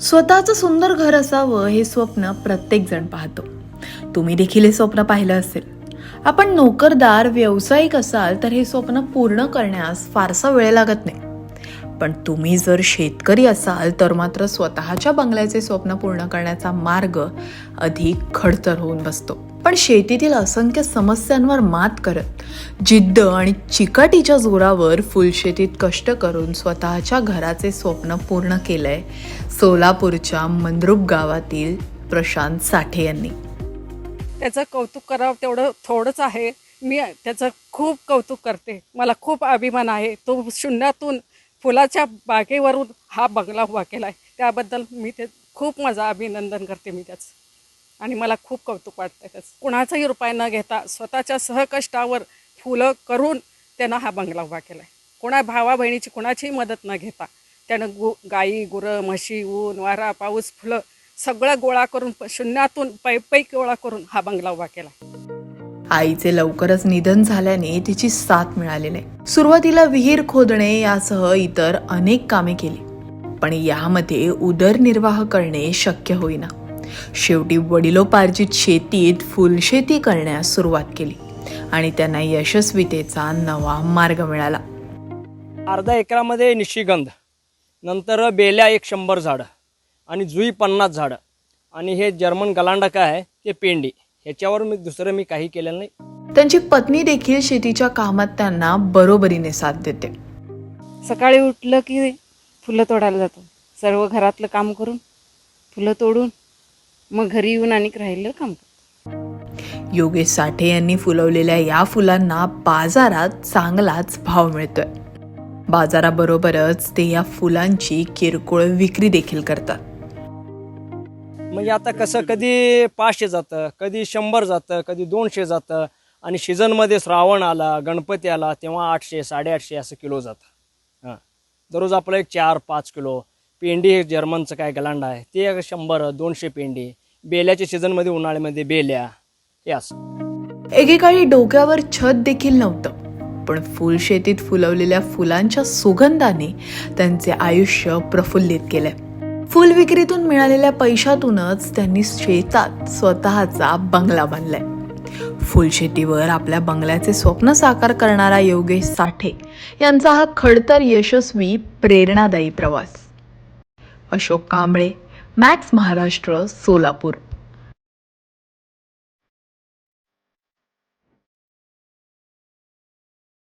स्वतःचं सुंदर घर असावं हे स्वप्न प्रत्येक जण पाहतो. तुम्ही देखील हे स्वप्न पाहिलं असेल. आपण नोकरदार व्यावसायिक असाल तर हे स्वप्न पूर्ण करण्यास फारसा वेळ लागत नाही. पण तुम्ही जर शेतकरी असाल तर मात्र स्वतःच्या बंगल्याचे स्वप्न पूर्ण करण्याचा मार्ग अधिक खडतर होऊन बसतो. पण शेतीतील असंख्य समस्यांवर मात करत जिद्द आणि चिकाटीच्या जोरावर फुलशेतीत कष्ट करून स्वतःच्या घराचे स्वप्न पूर्ण केलंय सोलापूरच्या मंद्रुप गावातील प्रशांत साठे यांनी. त्याचं कौतुक करावं तेवढं थोडंच आहे. मी त्याचं खूप कौतुक करते. मला खूप अभिमान आहे. तो शून्यातून फुलाच्या बागेवरून हा बंगला उभा केला आहे त्याबद्दल मी ते खूप माझं अभिनंदन करते मी त्याचं. आणि मला खूप कौतुक वाटतं त्याचं. कुणाचाही रुपये न घेता स्वतःच्या सहकष्टावर फुलं करून त्यानं हा बंगला उभा केला आहे कोणा भावा बहिणीची कुणाचीही मदत न घेता त्यानं गु गाई गुरं म्हशी ऊन वारा पाऊस फुलं सगळं गोळा करून प- शून्यातून पै गोळा करून हा बंगला उभा केला आईचे लवकरच निधन झाल्याने तिची साथ मिळाली नाही. सुरुवातीला विहीर खोदणे यासह इतर अनेक कामे केली. पण यामध्ये उदरनिर्वाह करणे शक्य होईना. शेवटी वडिलोपार्जित शेतीत फुलशेती करण्यास सुरुवात केली आणि त्यांना यशस्वीतेचा नवा मार्ग मिळाला. अर्धा एकरामध्ये निशिगंध नंतर बेल्या एक शंभर झाडं आणि जुई पन्नास झाडं आणि हे जर्मन गलांडा काय आहे ते पेंडी. ह्याच्यावर मी दुसरं मी काही केलेलं नाही. त्यांची पत्नी देखील शेतीच्या कामात त्यांना बरोबरीने साथ देते. सकाळी उठलं की फुलं तोडायला जातो. सर्व घरातलं काम करून फुलं तोडून मग घरी येऊन आणि राहिलं काम करतो. योगेश साठे यांनी फुलवलेल्या या फुलांना बाजारात चांगलाच भाव मिळतोय. बाजाराबरोबरच ते या फुलांची किरकोळ विक्री देखील करतात. म्हणजे आता कसं कधी पाचशे जातं कधी शंभर जातं कधी दोनशे जातं आणि सीझनमध्ये श्रावण आला गणपती आला तेव्हा आठशे साडेआठशे असं किलो जातं. हां. दररोज आपलं एक चार पाच किलो. पेंडी हे जर्मनचं काय गलांडा आहे? ते एक शंभर दोनशे पेंडी. बेल्याच्या सीझनमध्ये उन्हाळ्यामध्ये बेल्या. हे असं. एकेकाळी डोक्यावर छत देखील नव्हतं. पण फुलशेतीत फुलवलेल्या फुलांच्या सुगंधाने त्यांचे आयुष्य प्रफुल्लित केलंय. फुल विक्रीतून मिळालेल्या पैशातूनच त्यांनी शेतात स्वतःचा बंगला बांधलाय फुलशेतीवर आपल्या बंगल्याचे स्वप्न साकार करणारा योगेश साठे यांचा हा खडतर यशस्वी प्रेरणादायी प्रवास. अशोक कांबळे मॅक्स महाराष्ट्र सोलापूर.